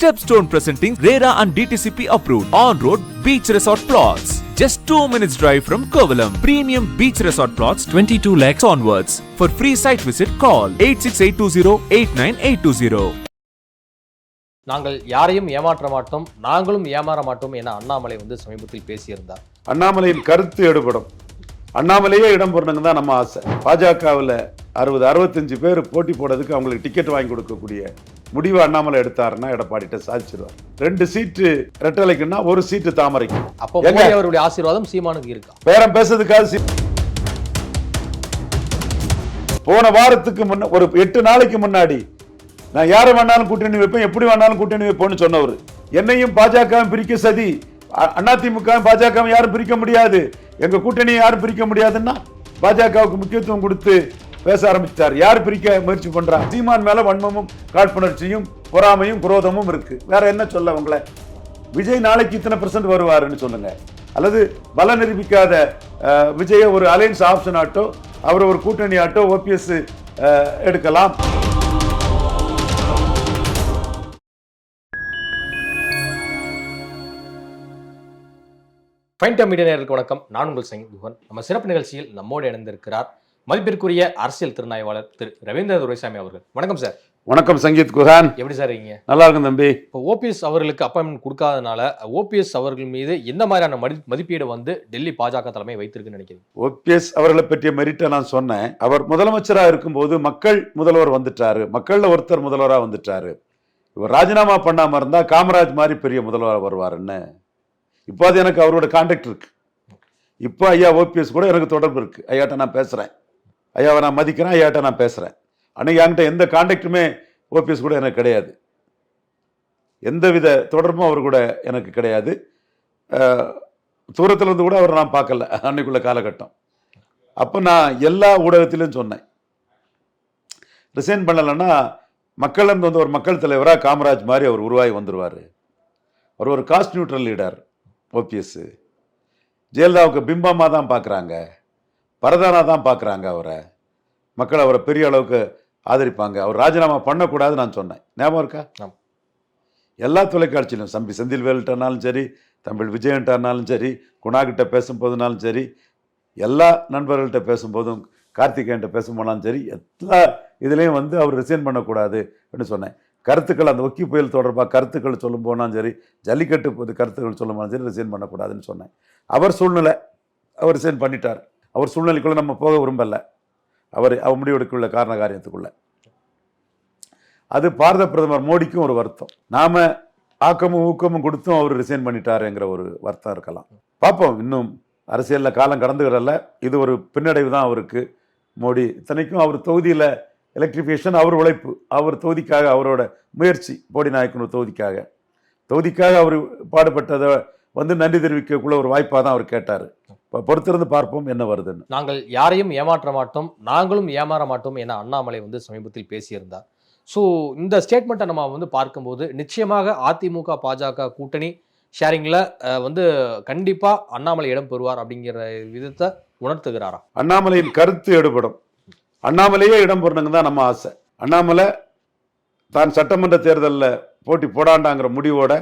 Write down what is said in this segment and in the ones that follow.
Stepstone presenting RERA and DTCP approved on-road beach resort plots. Just 2 minutes drive from Kovalam. Premium beach resort plots 22 lakhs onwards. For free site visit call 86820 நாங்கள் யாரையும் ஏமாற்ற மாட்டோம் நாங்களும் ஏமாற மாட்டோம் என அண்ணாமலை வந்து சமீபத்தில் பேசியிருந்தார் அண்ணாமலையின் கருத்து எடுபடும் அண்ணாமலையே இடம் போடணுங்க தான் நம்ம ஆசை பாஜகவில் அறுபது அறுபத்தஞ்சு பேர் போட்டி போடுறதுக்கு அவங்களுக்கு டிக்கெட் வாங்கி கொடுக்கக்கூடிய முடிவு அண்ணாமலை எடுத்தாருன்னா எடப்பாடிட்ட சாதிச்சிருவார். ரெண்டு சீட்டு ரெட்டலைக்குன்னா ஒரு சீட்டு தாமரைக்கு. அப்போ அவருடைய ஆசீர்வாதம் சீமானுக்கு இருக்கா? பேரம் பேசுறதுக்காக போன வாரத்துக்கு முன்ன ஒரு எட்டு நாளைக்கு முன்னாடி நான் யாரை வேணாலும் கூட்டணி வைப்பேன் எப்படி வேணாலும் கூட்டணி வைப்பேன்னு சொன்னவர். என்னையும் பாஜக பிரிக்க சதி அதிமுக பாஜக யாரும் பிரிக்க முடியாது. எங்க கூட்டணியை யாரும் பிரிக்க முடியாதுன்னா பாஜகவுக்கு முக்கியத்துவம் கொடுத்து பேச ஆரம்பித்தார் யார் பிரிக்க முயற்சி பண்றா? சீமான் மேல வன்மமும் காழ்ப்புணர்ச்சியும் பொறாமையும் குரோதமும் இருக்கு. வேற என்ன சொல்ல உங்களை? விஜய் நாளைக்கு இத்தனை பெர்சன்ட் வருவாருன்னு சொல்லுங்க. அல்லது பல நிரூபிக்காத அஹ், விஜய ஒரு அலையன்ஸ் ஆப்ஷன் ஆட்டோ அவர் ஒரு கூட்டணி ஆட்டோ ஓபிஎஸ் எடுக்கலாம். ஃபைன் மீடியா வணக்கம். நான் உங்கள் சிங் நம்ம சிறப்பு நிகழ்ச்சியில் நம்மோடு இணைந்திருக்கிறார் மதிப்பிற்குரிய அரசியல் திறனாய்வாளர் திரு ரவீந்திர துரைசாமி அவர்கள். வணக்கம் சார் வணக்கம் சங்கீத் குஹான். எப்படி சார் இருக்கீங்க? நல்லா இருக்கும் தம்பி. இப்போ ஓபிஎஸ் அவர்களுக்கு அப்பாயின்மெண்ட் கொடுக்காதனால ஓபிஎஸ் அவர்கள் மீது எந்த மாதிரியான மதி மதிப்பீடு வந்து டெல்லி பாஜக தலைமை வைத்திருக்குன்னு நினைக்கிறீங்க? ஓபிஎஸ் அவர்களை பற்றிய மெரிட்டை நான் சொன்னேன். அவர் முதலமைச்சரா இருக்கும்போது மக்கள் முதல்வர் வந்துட்டாரு. மக்கள்ல ஒருத்தர் முதல்வரா வந்துட்டாரு. இவர் ராஜினாமா பண்ணாம இருந்தா காமராஜ் மாதிரி பெரிய முதல்வர் வருவாருன்னு. இப்போ அது எனக்கு அவரோட கான்டாக்ட் இருக்கு. இப்போ ஐயா ஓபிஎஸ் கூட எனக்கு தொடர்பு இருக்கு. ஐயாட்ட நான் பேசுறேன். ஐயாவை நான் மதிக்கிறேன் ஐயாட்ட நான் பேசுகிறேன் அன்னைக்கு என்கிட்ட எந்த காண்டாக்டுமே ஓபிஎஸ் கூட எனக்கு கிடையாது. எந்தவித தொடர்பும் அவர் கூட எனக்கு கிடையாது. தூரத்தில் இருந்து கூட அவரை நான் பார்க்கல அன்னைக்குள்ள காலகட்டம். அப்போ நான் எல்லா ஊடகத்திலையும் சொன்னேன். ரிசைன் பண்ணலைன்னா மக்களிருந்து வந்து ஒரு மக்கள் தலைவராக காமராஜ் மாதிரி அவர் உருவாகி வந்துடுவார் அவர் ஒரு காஸ்ட் நியூட்ரல் லீடர் ஓபிஎஸ்ஸு ஜெயலலிதாவுக்கு பிம்பமாக தான் பார்க்குறாங்க. பரதானா தான் பார்க்குறாங்க அவரை. மக்கள் அவரை பெரிய அளவுக்கு ஆதரிப்பாங்க. அவர் ராஜினாமா பண்ணக்கூடாதுன்னு நான் சொன்னேன். ஞாபகம் இருக்கா. எல்லா தொலைக்காட்சியிலும் தம்பி செந்தில் வேல்கிட்டனாலும் சரி தமிழ் விஜயன்ட்டானாலும் சரி குணாகிட்ட பேசும்போதுனாலும் சரி எல்லா நண்பர்கள்ட்ட பேசும்போதும் கார்த்திகேயன்ட்ட பேசும்போனாலும் சரி எல்லா இதுலேயும் வந்து அவர் ரிசைன் பண்ணக்கூடாது அப்படின்னு சொன்னேன். கருத்துக்கள் அந்த ஒக்கி புயல் தொடர்பாக கருத்துக்கள் சொல்லும் போனாலும் சரி ஜல்லிக்கட்டு போது கருத்துக்கள் சொல்லும் போனாலும் சரி ரிசைன் பண்ணக்கூடாதுன்னு சொன்னேன். அவர் சூழ்நிலை அவர் ரிசைன் பண்ணிட்டார். அவர் சூழ்நிலைக்குள்ளே நம்ம போக விரும்பல. அவர் அவர் முடிவெடுக்குள்ள காரண காரியத்துக்குள்ள. அது பாரத பிரதமர் மோடிக்கும் ஒரு வருத்தம். நாம ஆக்கமும் ஊக்கமும் கொடுத்தும் அவர் ரிசைன் பண்ணிட்டாருங்கிற ஒரு வருத்தம் இருக்கலாம். பார்ப்போம் இன்னும் அரசியலில் காலம் கடந்துகிறல்ல. இது ஒரு பின்னடைவு தான் அவருக்கு. மோடி இத்தனைக்கும் அவர் தொகுதியில் எலக்ட்ரிஃபிகேஷன் அவர் உழைப்பு அவர் தொகுதிக்காக அவரோட முயற்சி போடி நாயக்கனூர் தொகுதிக்காக. தொகுதிக்காக அவர் பாடுபட்டதை வந்து நன்றி தெரிவிக்கக்குள்ள ஒரு வாய்ப்பாக தான் அவர் கேட்டார். பொறுத்திருந்து பார்ப்போம் என்ன வருதுன்னு. நாங்கள் யாரையும் ஏமாற்ற மாட்டோம் நாங்களும் ஏமாற மாட்டோம் என அண்ணாமலை வந்து சமீபத்தில் பேசியிருந்தார். ஸோ இந்த ஸ்டேட்மெண்ட்டை நம்ம வந்து பார்க்கும்போது நிச்சயமாக அதிமுக பாஜக கூட்டணி ஷேரிங்கில் வந்து கண்டிப்பாக அண்ணாமலை இடம் பெறுவார் அப்படிங்கிற விதத்தை உணர்த்துகிறாரா? அண்ணாமலையின் கருத்து எடுபடும். அண்ணாமலையே இடம் போடணுங்க தான் நம்ம ஆசை. அண்ணாமலை தான் சட்டமன்ற தேர்தலில் போட்டி போடாண்டாங்கிற முடிவோட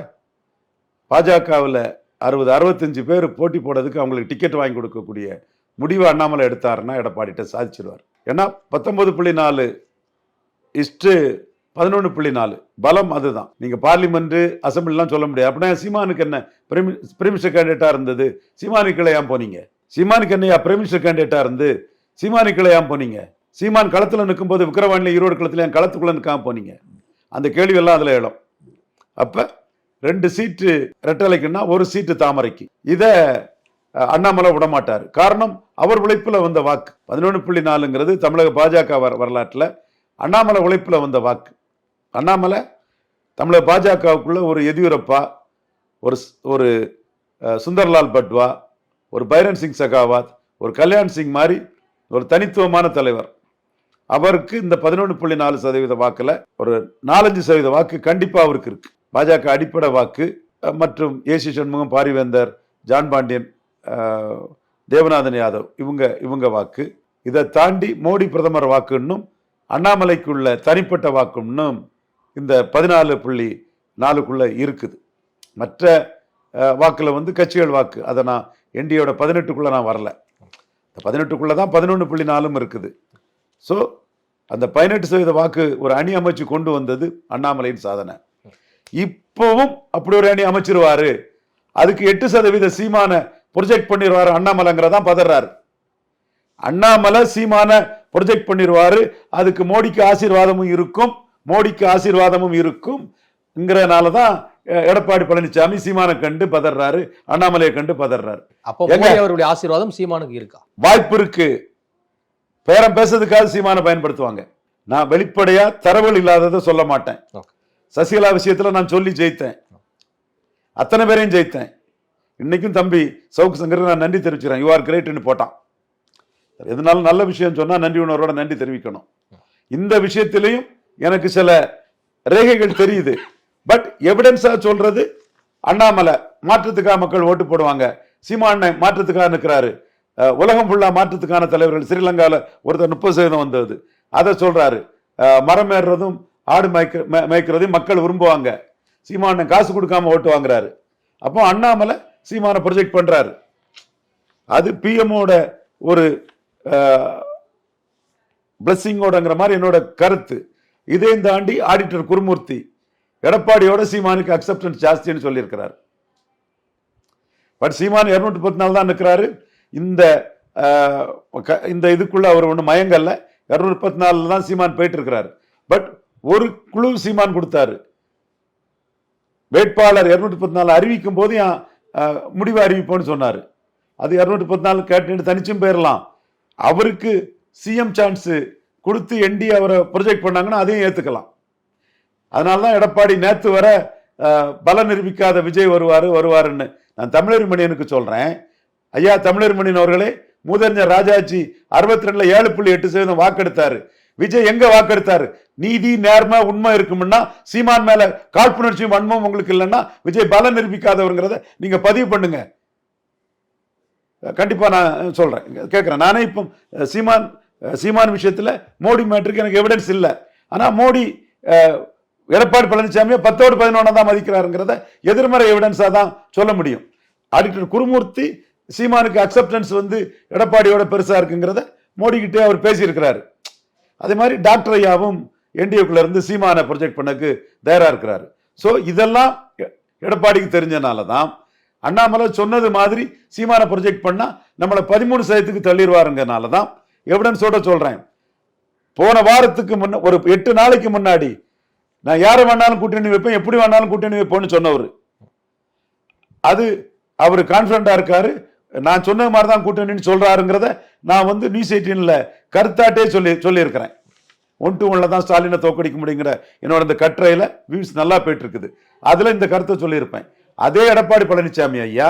பாஜகவில் அறுபது அறுபத்தஞ்சு பேர் போட்டி போடுறதுக்கு அவங்களுக்கு டிக்கெட் வாங்கி கொடுக்கக்கூடிய முடிவு அண்ணாமலை எடுத்தாருன்னா எடப்பாடிட்ட சாதிச்சிருவார். ஏன்னா பத்தொன்பது புள்ளி நாலு இஸ்ட்டு பதினொன்று புள்ளி நாலு. பலம் அதுதான். நீங்கள் பார்லிமெண்ட் அசம்பிளிலாம் சொல்ல முடியாது. அப்படின்னா சீமானுக்கு என்ன? பிரிமிஸ்டர் கேண்டிடேட்டாக இருந்தது. சீமானுக்குள்ள ஏன் போனீங்க? சீமானுக்கு என்னையா? பிரைமினிஸ்டர் கேண்டிடேட்டாக இருந்து சீமானுக்குள்ள ஏன் போனீங்க? சீமான் களத்தில் நிற்கும்போது விக்கிரவாணியில் ஈரோடு களத்தில் ஏன் களத்துக்குள்ளே நிற்காம போனீங்க? அந்த கேள்வியெல்லாம் அதில் எழும். அப்போ ரெண்டு சீட்டு ரெட்டலைக்குன்னா ஒரு சீட்டு தாமரைக்கு. இதை அண்ணாமலை அண்ணாமலை விடமாட்டார். காரணம் அவர் உழைப்பில் வந்த வாக்கு. பதினொன்று புள்ளி நாலுங்கிறது தமிழக பாஜக வர வரலாற்றில் அண்ணாமலை உழைப்பில் வந்த வாக்கு. அண்ணாமலை தமிழக பாஜகவுக்குள்ள ஒரு எதியூரப்பா ஒரு ஒரு சுந்தர்லால் பட்வா ஒரு பைரன் சிங் சகாவாத் ஒரு கல்யாண் சிங் மாதிரி ஒரு தனித்துவமான தலைவர். அவருக்கு இந்த பதினொன்று புள்ளி நாலு சதவீத வாக்கில் ஒரு நாலஞ்சு சதவீத வாக்கு கண்டிப்பாக அவருக்கு இருக்கு. பாஜக அடிப்படை வாக்கு மற்றும் ஏசி சண்முகம் பாரிவேந்தர் ஜான் பாண்டியன் தேவநாதன் யாதவ் இவங்க இவங்க வாக்கு. இதை தாண்டி மோடி பிரதமர் வாக்குன்னும் அண்ணாமலைக்குள்ள தனிப்பட்ட வாக்குன்னும் இந்த பதினாலு புள்ளி நாலுக்குள்ளே இருக்குது. மற்ற வாக்கில் வந்து கட்சிகள் வாக்கு. அதை நான் என்டியோட பதினெட்டுக்குள்ளே நான் வரல. பதினெட்டுக்குள்ளே தான் பதினொன்று புள்ளி நாலும் இருக்குது. ஸோ அந்த பதினெட்டு சதவீத வாக்கு ஒரு அணி அமைச்சு கொண்டு வந்தது அண்ணாமலையின் சாதனை. இப்போவும் அப்படி ஒரு அணி அமைச்சிருவாரு. அதுக்கு எட்டு சதவீத சீமான ப்ரொஜெக்ட் பண்ணிடுவாரு அண்ணாமலைங்கிறதான் பதறாரு. அண்ணாமலை சீமான ப்ரொஜெக்ட் பண்ணிடுவாரு அதுக்கு மோடிக்கு ஆசீர்வாதமும் இருக்கும். மோடிக்கு ஆசீர்வாதமும் இருக்கும்ங்கிறனால தான் எடப்பாடி பழனிசாமி சீமானை கண்டு பதறாரு. அண்ணாமலையை கண்டு பதறாரு. அப்போ அவருடைய ஆசீர்வாதம் சீமானுக்கு இருக்கா? வாய்ப்பு இருக்கு. பேரம் பேசுறதுக்காக சீமானை பயன்படுத்துவாங்க. நான் வெளிப்படையா தரவுகள் இல்லாததை சொல்ல மாட்டேன். சசிகலா விஷயத்துல நான் சொல்லி ஜெயித்தேன். அத்தனை பேரையும் ஜெயித்தேன். இன்னைக்கும் தம்பி சவுக்கு சங்கருக்கு நான் நன்றி தெரிவிச்சுக்கிறேன். யூ ஆர் கிரேட்னு போட்டான். எதுனாலும் நல்ல விஷயம் சொன்னால் நன்றி உணர்வோட நன்றி தெரிவிக்கணும். இந்த விஷயத்திலையும் எனக்கு சில ரேகைகள் தெரியுது. பட் எவிடன்ஸாக சொல்றது அண்ணாமலை. மாற்றத்துக்காக மக்கள் ஓட்டு போடுவாங்க. சீமானை மாற்றத்துக்காக நிற்கிறாரு. உலகம் ஃபுல்லாக மாற்றத்துக்கான தலைவர்கள். ஸ்ரீலங்காவில் ஒருத்தர் முப்பது சதவீதம் வந்தது. அதை சொல்கிறாரு மரம் ஏறுறதும் ஆடு மேய்க்க மே- மேய்க்கிறதையும் மக்கள் விரும்புவாங்க. சீமானை காசு கொடுக்காம ஓட்டு வாங்குறாரு. அப்போ அண்ணாமலை சீமானை ப்ரொஜெக்ட் பண்றாரு. அது பிஎம்மோட ஒரு பிளஸ்ஸிங்கோடங்கிற மாதிரி என்னோட கருத்து. இதையும் தாண்டி ஆடிட்டர் குருமூர்த்தி எடப்பாடியோட சீமானுக்கு அக்செப்டன்ஸ் ஜாஸ்தின்னு சொல்லியிருக்கிறார். பட் சீமான் இருநூற்றி பத்து நாள் தான் நிற்கிறாரு இந்த க- இந்த இதுக்குள்ள அவர் ஒன்றும் மயங்கல்ல. இருநூற்றி பத்து நாலில் தான் சீமான் போயிட்டு இருக்கிறாரு. பட் ஒரு குழு சீமான் கொடுத்தாரு. வேட்பாளர் இருநூற்றி பத்து நாலு அறிவிக்கும் போது முடிவு அறிவிப்போம்னு சொன்னார். அது இரநூற்றி பத்து நாலு கேட்டு தனிச்சும் போயிடலாம் அவருக்கு சிஎம் சான்ஸ் கொடுத்து என்டி அவரை ப்ரொஜெக்ட் பண்ணாங்கன்னா அதையும் ஏற்றுக்கலாம் அதனால தான் எடப்பாடி நேற்று வர பல நிரூபிக்காத விஜய் வருவார் வருவாருன்னு நான் தமிழர் மணியனுக்கு சொல்கிறேன் ஐயா தமிழர் மணியன் அவர்களே மூதறிஞர் ராஜாஜி அறுபத்தி ரெண்டில் ஏழு புள்ளி எட்டு சதவீதம் வாக்கெடுத்தாரு. விஜய் எங்க வாக்கெடுத்தாரு? நீதி நேர்மை உண்மை இருக்கும்னா சீமான் மேல காழ்ப்புணர்ச்சியும் வன்மம் உங்களுக்கு இல்லைன்னா விஜய் பலம் நிரூபிக்காதவங்கிறத நீங்க பதிவு பண்ணுங்க. கண்டிப்பா நான் சொல்றேன். கேட்கிறேன் நானே இப்போ சீமான் சீமான் விஷயத்துல மோடி மேட்ருக்கு எனக்கு எவிடன்ஸ் இல்லை. ஆனா மோடி எடப்பாடி பழனிசாமியை பத்தோடு பதினொன்னா தான் மதிக்கிறாருங்கிறத எதிர்மறை எவிடன்ஸாக தான் சொல்ல முடியும். ஆடிட்டர் குருமூர்த்தி சீமானுக்கு அக்செப்டன்ஸ் வந்து எடப்பாடியோட பெருசாக இருக்குங்கிறத மோடிக்கிட்டே அவர் பேசியிருக்கிறாரு. அதே மாதிரி டாக்டர் ஐயாவும் என்டிஏக்குள்ள இருந்து சீமானை ப்ரொஜெக்ட் பண்ணக்கு தயாராக இருக்கிறாரு. ஸோ இதெல்லாம் எடப்பாடிக்கு தெரிஞ்சனால தான் அண்ணாமலை சொன்னது மாதிரி சீமானை ப்ரொஜெக்ட் பண்ணால் நம்மளை பதிமூணு சதத்துக்கு தள்ளிடுவாருங்கிறனால தான் எவிடன்ஸோட சொல்கிறேன் போன வாரத்துக்கு முன்ன ஒரு எட்டு நாளைக்கு முன்னாடி நான் யாரை வேணாலும் கூட்டணி வைப்பேன் எப்படி வேணாலும் கூட்டணி வைப்பேன்னு சொன்னவர். அது அவர் கான்ஃபிடண்டாக இருக்காரு நான் சொன்ன மாதிரி தான் கூட்டணின்னு சொல்றாருங்கிறத நான் வந்து நியூஸ் எயிட்டீன்ல கருத்தாட்டே சொல்லி சொல்லியிருக்கிறேன். ஒன் டு ஒன்ல தான் ஸ்டாலினை தோக்கடிக்க முடியுங்கிற என்னோட இந்த கட்டுரையில வியூஸ் நல்லா போயிட்டு இருக்குது அதுல இந்த கருத்தை சொல்லியிருப்பேன். அதே எடப்பாடி பழனிசாமி ஐயா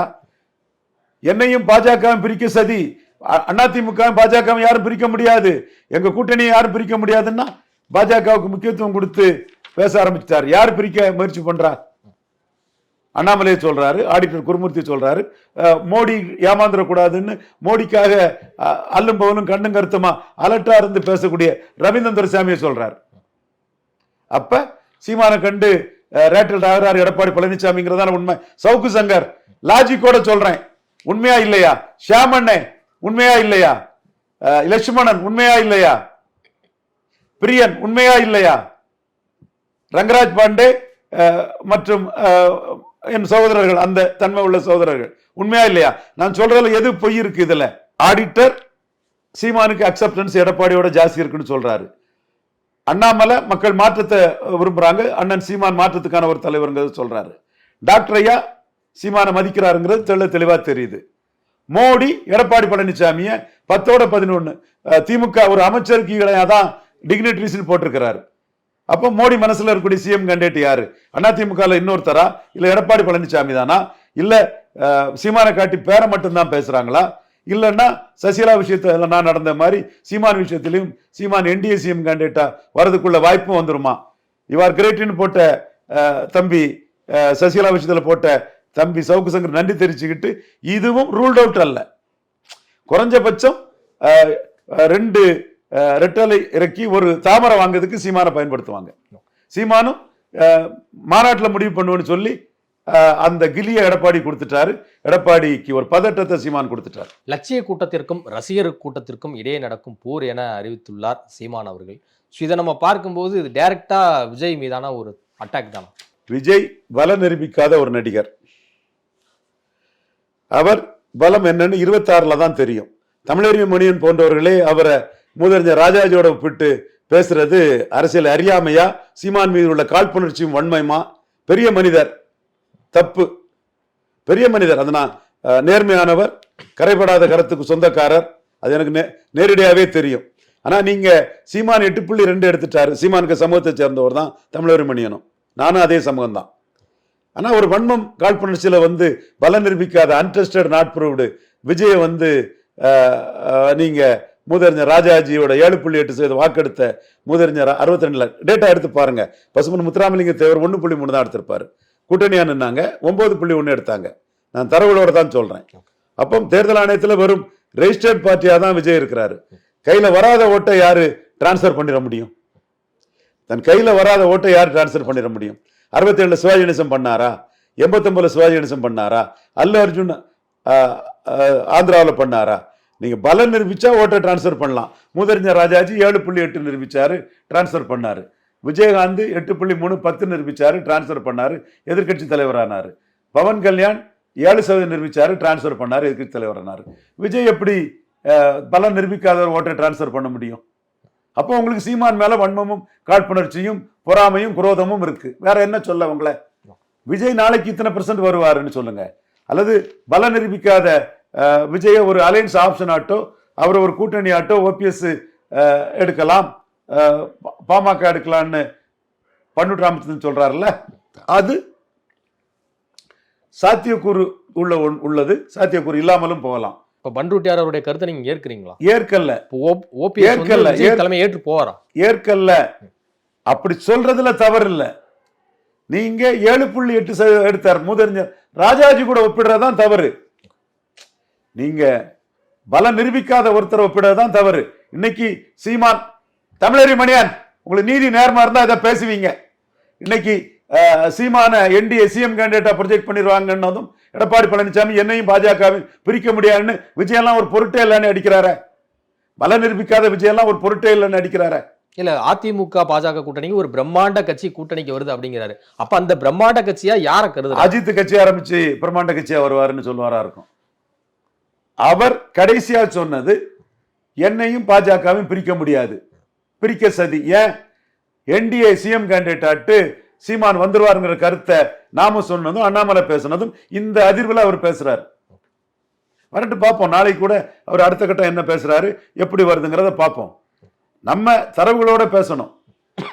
என்னையும் பாஜகவும் பிரிக்க சதி அதிமுக அதிமுகவும் பாஜகவும் யாரும் பிரிக்க முடியாது. எங்க கூட்டணியை யாரும் பிரிக்க முடியாதுன்னா பாஜகவுக்கு முக்கியத்துவம் கொடுத்து பேச ஆரம்பிச்சிட்டார். யார் பிரிக்க முயற்சி பண்றா? அண்ணாமலை சொல்றாரு ஆடிட்டர் குருமூர்த்தி சொல்றாரு மோடி ஏமாந்துடக்கூடாதுன்னு மோடிக்காக அஹ், அல்லும் பவனும் கண்ணும் கருத்துமா அலர்ட்டா இருந்து பேசக்கூடிய ரவீந்திர சாமியை சொல்றாரு. அப்ப சீமானை கண்டு ரேட்டல் ஆகிறார் எடப்பாடி பழனிசாமிங்கிறதான உண்மை. சவுக்கு சங்கர் லாஜிக்கோட சொல்றேன். உண்மையா இல்லையா? ஷியாமண்ணே உண்மையா இல்லையா? அஹ், லட்சுமணன் உண்மையா இல்லையா? பிரியன் உண்மையா இல்லையா? ரங்கராஜ் பாண்டே மற்றும் என் சகோதரர்கள் அந்த தன்மை உள்ள சகோதரர்கள். உண்மையா இல்லையா? நான் சொல்றதுல எது பொய் இருக்கு இதுல? ஆடிட்டர் சீமானுக்கு அக்செப்டன்ஸ் எடப்பாடியோட ஜாஸ்தி இருக்குன்னு சொல்றாரு. அண்ணாமலை மக்கள் மாற்றத்தை விரும்புறாங்க. அண்ணன் சீமான் மாற்றத்துக்கான ஒரு தலைவருங்கிறது சொல்றாரு. டாக்டர் ஐயா சீமானை மதிக்கிறாருங்கிறது தெள்ள தெளிவா தெரியுது. மோடி எடப்பாடி பழனிசாமியை பத்தோட பதினொன்று திமுக ஒரு அமைச்சருக்கு இடையா தான் டிக்னிட்ரிஸ்ன்னு போட்டிருக்கிறாரு. அப்போ மோடி மனசுல இருக்கக்கூடிய சிஎம் கேண்டிடேட் யாரு? அதிமுகல இன்னொருத்தரா? இல்ல எடப்பாடி பழனிசாமி தானா? இல்ல சீமானை காட்டி பேரை மட்டும்தான் பேசுறாங்களா? இல்லைன்னா சசிகலா விஷயத்துல நான் நடந்த மாதிரி சீமான் விஷயத்திலையும் சீமான் என்டிஏ சிஎம் கேண்டேட்டா வரதுக்குள்ள வாய்ப்பும் வந்துருமா? இவர் கிரேட்டின்னு போட்ட தம்பி சசிகலா விஷயத்துல போட்ட தம்பி சவுக்கு சங்கர் நன்றி தெரிவிச்சுக்கிட்டு இதுவும் ரூல்ட் அவுட் அல்ல. குறைஞ்சபட்சம் ரெண்டு ரெட்டலை இறக்கி ஒரு தாமரை வாங்குறதுக்கு சீமானை பயன்படுத்துவாங்க. சீமானும் மாநாட்டில் முடிவு பண்ணுவேன்னு சொல்லி அந்த கிலியை எடப்பாடி கொடுத்துட்டாரு. எடப்பாடிக்கு ஒரு பதட்டத்தை சீமான் கொடுத்துட்டார். லட்சிய கூட்டத்திற்கும் ரசிகர் கூட்டத்திற்கும் இடையே நடக்கும் போர் என அறிவித்துள்ளார் சீமான் அவர்கள். ஸோ இதை நம்ம பார்க்கும்போது இது டைரக்டா விஜய் மீதான ஒரு அட்டாக் தானே? விஜய் பலம் நிரூபிக்காத ஒரு நடிகர். அவர் பலம் என்னன்னு இருபத்தாறுல தான் தெரியும். தமிழறிவு மணியன் போன்றவர்களே அவரை மூதறிஞர் ராஜாஜியோட ஒப்பிட்டு பேசுறது அரசியல் அறியாமையா? சீமான் மீது உள்ள காழ்ப்புணர்ச்சியும் வன்மையுமா? பெரிய மனிதர் தப்பு. பெரிய மனிதர் அது நான் நேர்மையானவர் கரைபடாத கருத்துக்கு சொந்தக்காரர். அது எனக்கு நே நேரடியாகவே தெரியும். ஆனால் நீங்கள் சீமான் எட்டு புள்ளி ரெண்டு எடுத்துட்டாரு. சீமானுக்கு சமூகத்தை சேர்ந்தவர் தான் தமிழர் மணியனும். நானும் அதே சமூகம் தான் ஆனால் ஒரு வன்மம் காழ்ப்புணர்ச்சியில் வந்து பலம் நிரூபிக்காத அன்டெஸ்டட் நாட் ப்ரூவ்டு வந்து நீங்கள் மூதறிஞர் ராஜாஜியோட ஏழு புள்ளி எட்டு சதவீத வாக்கெடுத்த மூதறிஞர் அறுபத்தி ரெண்டுல டேட்டா எடுத்து பாருங்க. பசுமன் முத்துராமலிங்க தேவர் ஒன்று புள்ளி மூணு தான் எடுத்திருப்பாரு. கூட்டணியா நின்னாங்க. ஒன்பது புள்ளி ஒன்று எடுத்தாங்க. நான் தரவுகளோட தான் சொல்றேன். அப்போ தேர்தல் ஆணையத்தில் வெறும் ரெஜிஸ்டர்ட் பார்ட்டியாக தான் விஜய் இருக்கிறாரு. கையில் வராத ஓட்டை யாரு டிரான்ஸ்ஃபர் பண்ணிட முடியும்? தன் கையில் வராத ஓட்டை யார் டிரான்ஸ்ஃபர் பண்ணிட முடியும்? அறுபத்தி ஏழில் சிவாஜி கணேசன் பண்ணாரா? எண்பத்தொம்பதில் சிவாஜி கணேசன் பண்ணாரா? அல்லு அர்ஜுன் ஆந்திராவில் பண்ணாரா? நீங்க பலம் நிரூபிச்சா ஓட்டை டிரான்ஸ்ஃபர் பண்ணலாம். மூதறிஞர் ராஜாஜி ஏழு புள்ளி எட்டு நிரூபிச்சாரு டிரான்ஸ்ஃபர் பண்ணாரு. விஜயகாந்த் எட்டு புள்ளி மூணு பத்து நிரூபிச்சாரு டிரான்ஸ்ஃபர் பண்ணாரு. எதிர்க்கட்சி தலைவரானாரு. பவன் கல்யாண் ஏழு சதவீதம் நிரூபிச்சாரு டிரான்ஸ்ஃபர் பண்ணாரு எதிர்கட்சி தலைவரானாரு. விஜய் எப்படி பலம் நிரூபிக்காதவர் ஓட்டை டிரான்ஸ்ஃபர் பண்ண முடியும்? அப்போ உங்களுக்கு சீமான் மேல வன்மமும் காழ்ப்புணர்ச்சியும் பொறாமையும் குரோதமும் இருக்கு. வேற என்ன சொல்ல உங்களை? விஜய் நாளைக்கு இத்தனை பெர்சன்ட் வருவாருன்னு சொல்லுங்க. அல்லது பல நிரூபிக்காத விஜய ஒரு அலையன்ஸ் ஆப்ஷன் ஆட்டோ அவர் ஒரு கூட்டணி ஆட்டோ ஓபிஎஸ் எடுக்கலாம். பாமக எடுக்கலாம்னு பன்னூர் ராமச்சந்திரன் சொல்றாருல்ல. அது சாத்தியக்கூறு உள்ள உள்ளது. சாத்தியக்கூறு இல்லாமலும் போகலாம். இப்போ பண்ருட்டியார் அவருடைய கருத்தை நீங்க ஏற்கிறீங்களா? ஏற்கல்ல. இப்போ ஓபிஎஸ் ஏற்கல, வந்து விஜய் ஏற்க- தலைமை ஏற்று போவாரா? ஏற்கல்ல. அப்படி சொல்றதுல தவறு இல்ல நீங்க ஏழு புள்ளி எட்டு எடுத்தார். முதறிஞர் ராஜாஜி கூட ஒப்பிடுறதுதான் தவறு. நீங்க பலம் நிரூபிக்காத ஒருத்தரை ஒப்பிடுறதுதான் தவறு. இன்னைக்கு சீமான் தமிழறி மணியான் உங்களுக்கு நீதி நேர்மா இருந்தா இதை பேசுவீங்க. இன்னைக்கு சீமான என்டிஏ சிஎம் கேண்டிடேட்டா ப்ரொஜெக்ட் பண்ணிடுவாங்கன்னதும் எடப்பாடி பழனிசாமி என்னையும் பாஜகவையும் பிரிக்க முடியாதுன்னு விஜயெல்லாம் ஒரு பொருட்டே இல்லைன்னு அடிக்கிறாரே. பலம் நிரூபிக்காத விஜயெல்லாம் ஒரு பொருட்டே இல்லைன்னு அடிக்கிறாரே. இல்ல அதிமுக பாஜக கூட்டணிக்கு ஒரு பிரம்மாண்ட கட்சி கூட்டணிக்கு வருது அப்படிங்கிறாரு. அப்ப அந்த பிரம்மாண்ட கட்சியா யார கருது அஜித் கட்சி ஆரம்பிச்சு பிரம்மாண்ட கட்சியா வருவாருன்னு சொல்லுவாரா இருக்கும். அவர் கடைசியா சொன்னது என்னையும் பாஜகவையும் பிரிக்க முடியாது. பிரிக்க சதி. ஏன்? என்டிஏ சிஎம் கேண்டிடேட் சீமான் வந்துருவாருங்கிற கருத்தை நாம சொன்னதும் அண்ணாமலை பேசினதும் இந்த அதிர்வில் அவர் பேசுறாரு. வரட்டு பார்ப்போம். நாளைக்கு கூட அவர் அடுத்த கட்டம் என்ன பேசுறாரு எப்படி வருதுங்கிறத பார்ப்போம். நம்ம தரவுகளோட பேசணும்.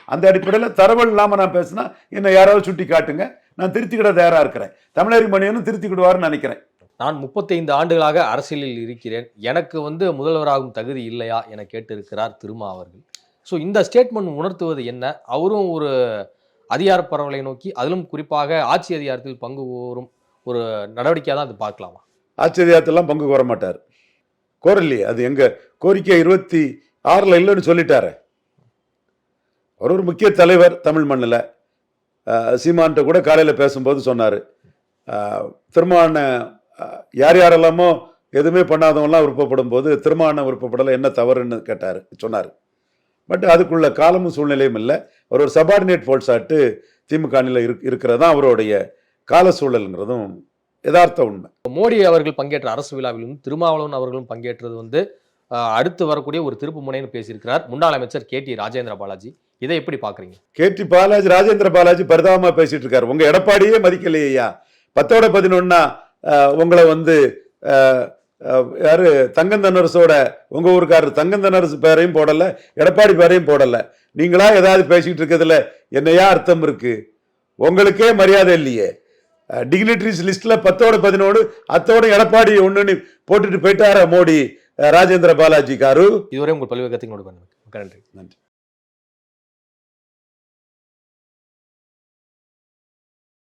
அந்த அடிப்படையில் தரவுகள் இல்லாமல் நான் பேசினா என்னை யாராவது சுட்டி காட்டுங்க நான் திருத்திக்கிட தயாராக இருக்கிறேன். தமிழறி மணியனும் திருத்திக்கிடுவார்னு நினைக்கிறேன். நான் 35 ஆண்டுகளாக அரசியலில் இருக்கிறேன். எனக்கு வந்து முதல்வராகும் தகுதி இல்லையா என கேட்டிருக்கிறார் திருமா அவர்கள். ஸோ இந்த ஸ்டேட்மெண்ட் உணர்த்துவது என்ன? அவரும் ஒரு அதிகார பரவலை நோக்கி அதிலும் குறிப்பாக ஆட்சி அதிகாரத்தில் பங்கு கோரும் ஒரு நடவடிக்கையாக தான் அது பார்க்கலாமா? ஆச்சரியத்தெல்லாம் பங்கு கோர மாட்டார். கோரலையே அது எங்க? கோரிக்கை இருபத்தி ஆறில் இல்லைன்னு சொல்லிட்டாரு. அவர் ஒரு முக்கிய தலைவர் தமிழ் மண்ணில். சீமான்ட்ட கூட காலையில் பேசும்போது சொன்னார். திருமான யார் யாரெல்லாமோ எதுவுமே பண்ணாதவங்களாம் விருப்பப்படும் போது திருமான விருப்பப்படலை என்ன தவறுன்னு கேட்டார் சொன்னார். பட் அதுக்குள்ள காலமும் சூழ்நிலையும் இல்லை. அவர் ஒரு சபார்டினேட் ஃபோர்ஸ் ஆட்டு திமுக அணியில் இருக் இருக்கிறதான் அவருடைய கால சூழலுங்கிறதும் யதார்த்த உண்மை. மோடி அவர்கள் பங்கேற்ற அரசு விழாவிலும் திருமாவளவன் அவர்களும் பங்கேற்றது வந்து அடுத்து வரக்கூடிய ஒரு திருப்பு முனைன்னு பேசியிருக்கிறார். முன்னாள் அமைச்சர் கே டி ராஜேந்திர பாலாஜி. இதை எப்படி பாக்குறீங்க கேடி பாலாஜி ராஜேந்திர பாலாஜி பரிதாபமா பேசிட்டு இருக்காரு. உங்க எடப்பாடியே மதிக்கலையா பத்தோட பதினொன்னா உங்களை வந்து யாரு? தங்கந்தனரசோட உங்க ஊருக்காரர் தங்கந்தனரசு பேரையும் போடல எடப்பாடி பேரையும் போடல. நீங்களா ஏதாவது பேசிட்டு இருக்கிறதுல என்னையா அர்த்தம் இருக்கு? உங்களுக்கே மரியாதை இல்லையே. டிக்னிட்டரிஸ் லிஸ்ட்ல பத்தோட பதினோடு அத்தோட எடப்பாடி ஒண்ணுன்னு போட்டுட்டு போயிட்டாரா மோடி ராஜேந்திர பாலாஜி காரு? இதுவரை உங்கள் பல்வேறு நன்றி. நன்றி.